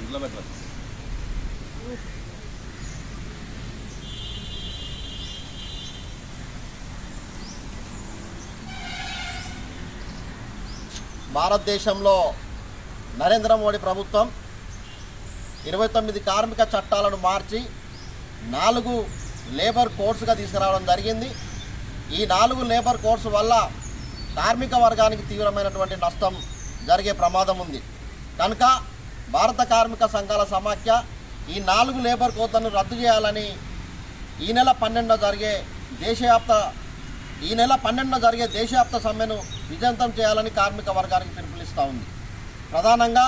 అందులో పెట్టాలి భారతదేశంలో నరేంద్ర మోడీ ప్రభుత్వం ఇరవై తొమ్మిది కార్మిక చట్టాలను మార్చి నాలుగు లేబర్ కోడ్స్గా తీసుకురావడం జరిగింది. ఈ నాలుగు లేబర్ కోడ్స్ వల్ల కార్మిక వర్గానికి తీవ్రమైనటువంటి నష్టం జరిగే ప్రమాదం ఉంది. కనుక భారత కార్మిక సంఘాల సమాఖ్య ఈ నాలుగు లేబర్ కోడ్లను రద్దు చేయాలని ఈ నెల పన్నెండున జరిగే దేశవ్యాప్త ఈ నెల పన్నెండున జరిగే దేశవ్యాప్త సమ్మెను విజయంతం చేయాలని కార్మిక వర్గానికి పిలుపునిస్తూ ఉంది. ప్రధానంగా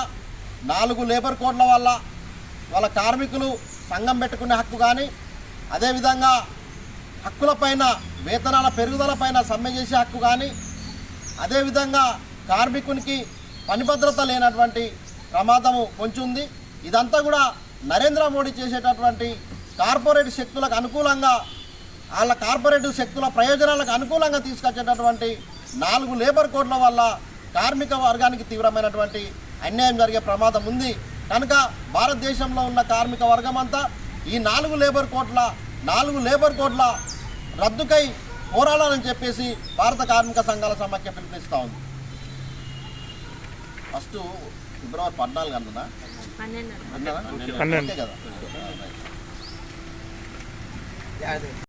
నాలుగు లేబర్ కోడ్ల వల్ల వాళ్ళ కార్మికులు సంఘం పెట్టుకునే హక్కు కానీ అదేవిధంగా హక్కులపైన వేతనాల పెరుగుదలపైన సమ్మె చేసే హక్కు కానీ అదేవిధంగా కార్మికునికి పని భద్రత లేనటువంటి ప్రమాదము పొంచుంది. ఇదంతా కూడా నరేంద్ర మోడీ చేసేటటువంటి కార్పొరేట్ శక్తులకు అనుకూలంగా వాళ్ళ కార్పొరేట్ శక్తుల ప్రయోజనాలకు అనుకూలంగా తీసుకొచ్చేటటువంటి నాలుగు లేబర్ కోడ్ల వల్ల కార్మిక వర్గానికి తీవ్రమైనటువంటి అన్యాయం జరిగే ప్రమాదం ఉంది. కనుక భారతదేశంలో ఉన్న కార్మిక వర్గం అంతా ఈ నాలుగు లేబర్ కోడ్ల నాలుగు లేబర్ కోడ్ల రద్దుకై పోరాడాలని చెప్పేసి భారత కార్మిక సంఘాల సమాఖ్య పిలుపునిస్తూ ఉంది. ఫస్ట్ ఫిబ్రవరి పద్నాలుగు అన్నదా పన్నెండు. కదా.